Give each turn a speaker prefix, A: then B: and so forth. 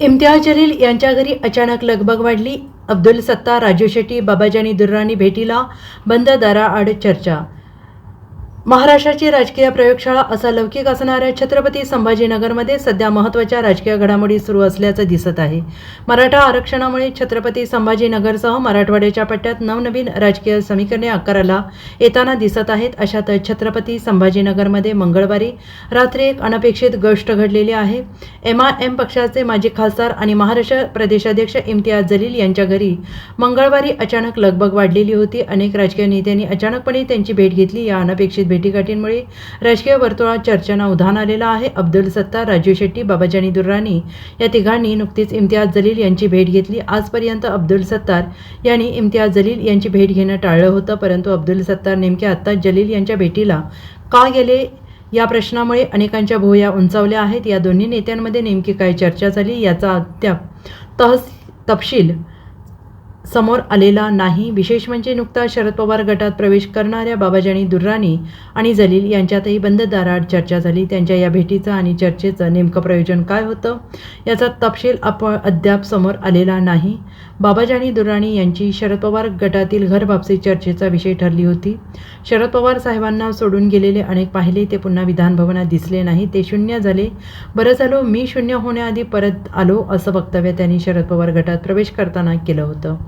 A: इम्तियाज जलील यांच्या घरी अचानक लगबग वाढली. अब्दुल सत्ता राजू शेट्टी बाबाजानी दुर्राणी भेटीला बंद दाराआड चर्चा महाराष्ट्राची राजकीय प्रयोगशाळा असा लौकिक असणाऱ्या छत्रपती संभाजीनगरमध्ये सध्या महत्त्वाच्या राजकीय घडामोडी सुरू असल्याचं दिसत आहे. मराठा आरक्षणामुळे छत्रपती संभाजीनगरसह मराठवाड्याच्या पट्ट्यात नवनवीन राजकीय समीकरणे आकाराला येताना दिसत आहेत. अशातच छत्रपती संभाजीनगरमध्ये मंगळवारी रात्री एक अनपेक्षित गोष्ट घडलेली आहे. एम आय एम पक्षाचे माजी खासदार आणि महाराष्ट्र प्रदेशाध्यक्ष इम्तियाज जलील यांच्या घरी मंगळवारी अचानक लगबग वाढलेली होती. अनेक राजकीय नेत्यांनी अचानकपणे त्यांची भेट घेतली. या अनपेक्षित भेटीगाठींमुळे राजकीय वर्तुळात चर्चांना उधाण आलेलं आहे. अब्दुल सत्तार राजू शेट्टी बाबाजानी दुर्राणी या तिघांनी नुकतीच इम्तियाज जलील यांची भेट घेतली. आजपर्यंत अब्दुल सत्तार यांनी इम्तियाज जलील यांची भेट घेणं टाळलं होतं परंतु अब्दुल सत्तार नेमक्या आत्ताच जलील यांच्या भेटीला का गेले या प्रश्नामुळे अनेकांच्या भोया उंचावल्या आहेत. या दोन्ही नेत्यांमध्ये नेमकी काय चर्चा झाली याचा अद्याप तहस तपशील समोर आलेला नाही. विशेष म्हणजे नुकताच शरद पवार गटात प्रवेश करणाऱ्या बाबाजानी दुर्राणी आणि जलील यांच्यातही बंद दारात चर्चा झाली. त्यांच्या या भेटीचं आणि चर्चेचं नेमकं प्रयोजन काय होतं याचा तपशील आप अद्याप समोर आलेला नाही. बाबाजानी दुर्राणी यांची शरद पवार गटातील घरवापसी चर्चेचा विषय ठरली होती. शरद पवार साहेबांना सोडून गेलेले अनेक पाहिले ते पुन्हा विधानभवनात दिसले नाही. ते शून्य झाले. बरं झालो मी शून्य होण्याआधी परत आलो असं वक्तव्य त्यांनी शरद पवार गटात प्रवेश करताना केलं होतं.